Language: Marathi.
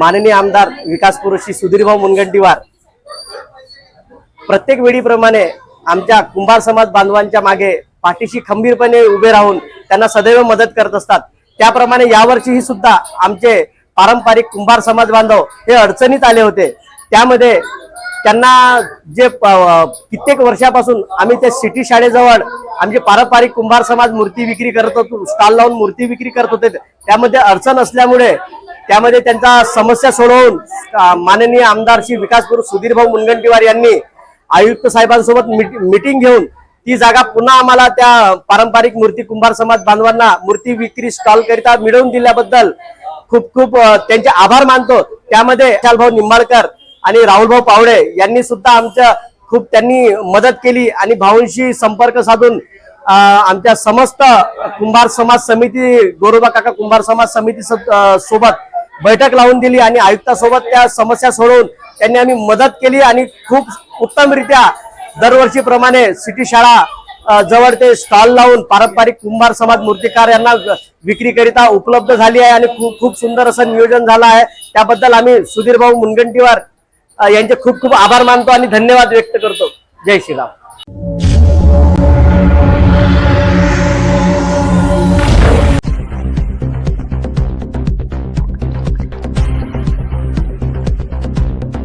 माननीय आमदार विकास पुरुषी सुधीरभाऊ मुनगंटीवार प्रत्येक वेळीप्रमाणे आमच्या कुंभार समाज बांधवांच्या मागे पाठीशी खंबीरपणे उभे राहून त्यांना सदैव मदत करत असतात. त्याप्रमाणे यावर्षीही सुद्धा आमचे पारंपरिक कुंभार समाज बांधव हे अडचणीत आले होते. त्यामध्ये त्यांना जे कित्येक वर्षापासून आम्ही त्या सिटी शाळेजवळ आमचे पारंपरिक कुंभार समाज मूर्ती विक्री करत होतो स्टॉल लावून मूर्ती विक्री करत होते. त्यामध्ये अडचण असल्यामुळे त्यामध्ये त्यांचा समस्या सोडवून माननीय आमदार श्री विकास गुरु सुधीरभाऊ मुनगंटीवार यांनी आयुक्त साहेबांसोबत मीटिंग घेऊन ती जागा पुन्हा आम्हाला त्या पारंपरिक मूर्ती कुंभार समाज बांधवांना मूर्ती विक्री स्टॉल करिता मिळवून दिल्याबद्दल खूप खूप त्यांचे आभार मानतो. त्यामध्ये विशालभाऊ निंबाळकर आणि राहुलभाऊ पावडे यांनी सुद्धा आमच्या खूप त्यांनी मदत केली आणि भाऊंशी संपर्क साधून आमच्या समस्त कुंभार समाज समिती गोरोबा काका कुंभार समाज समिती सोबत बैठक लावून दिली आणि आयुक्तासोबत त्या समस्या सोडवून त्यांनी आम्ही मदत केली आणि खूप उत्तमरित्या दरवर्षीप्रमाणे सिटी शाळा जवळ ते स्टॉल लावून पारंपरिक कुंभार समाज मूर्तिकार यांना विक्रीकरिता उपलब्ध झाली आहे आणि खूप खूप सुंदर असं नियोजन झालं आहे. त्याबद्दल आम्ही सुधीर भाऊ मुनगंटीवार यांचे खूप खूप आभार मानतो आणि धन्यवाद व्यक्त करतो. जय श्रीराम.